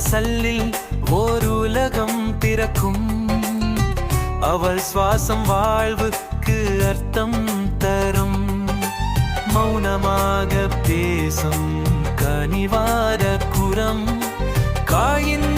வாசலில் ஓர் உலகம் பிறக்கும். அவள் சுவாசம் வாழ்வுக்கு அர்த்தம் தரும். மௌனமாக பேசும் கனிவார குரம். காயின்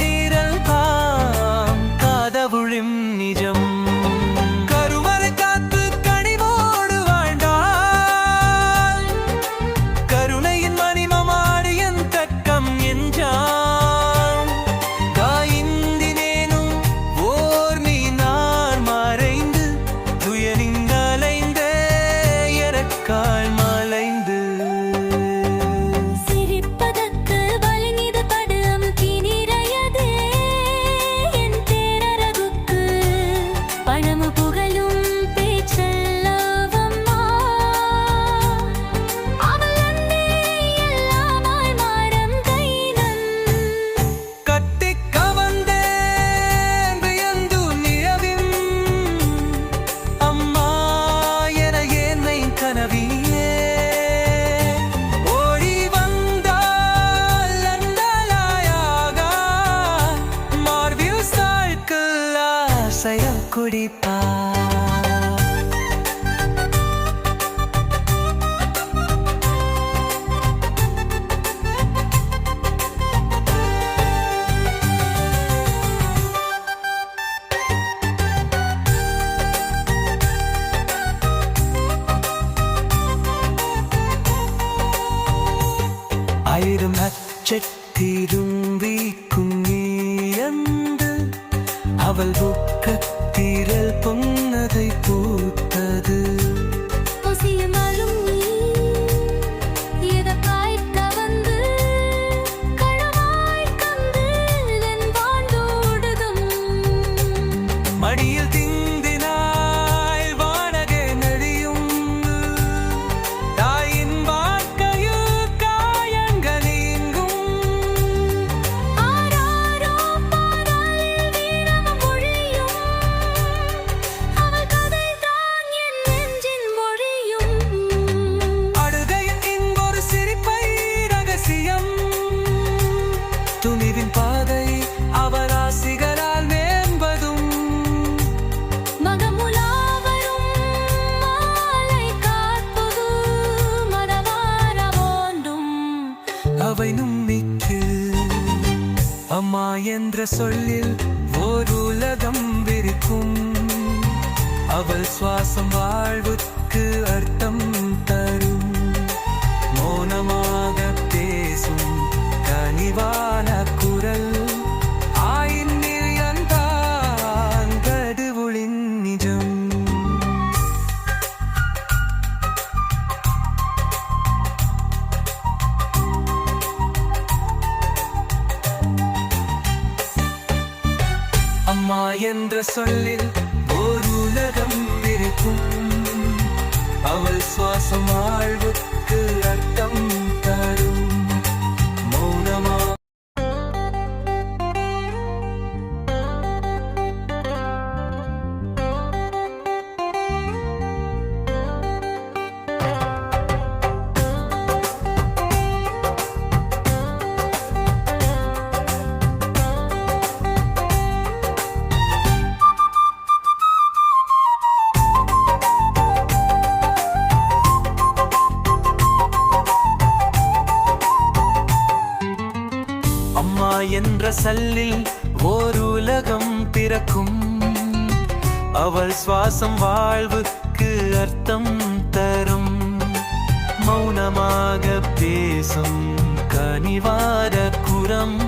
குடிப்பா ആയിരം അച്ചത്തിരുമ്പി കുങ്ങിയന്ത് അവൾ ദുഃഖ தீரல் பொன்னதை பூ என்ற சொல்லில் ஓர் உலகம் விரிக்கும். அவள் சுவாசம் வாழ்வுக்கு அர்த்தம் சொல்லில் வாசலில் ஓர் உலகம் பிறக்கும் அவள் சுவாசம் வாழ்வுக்கு அர்த்தம் தரும். மௌனமாக பேசும் கனிவார குரம்.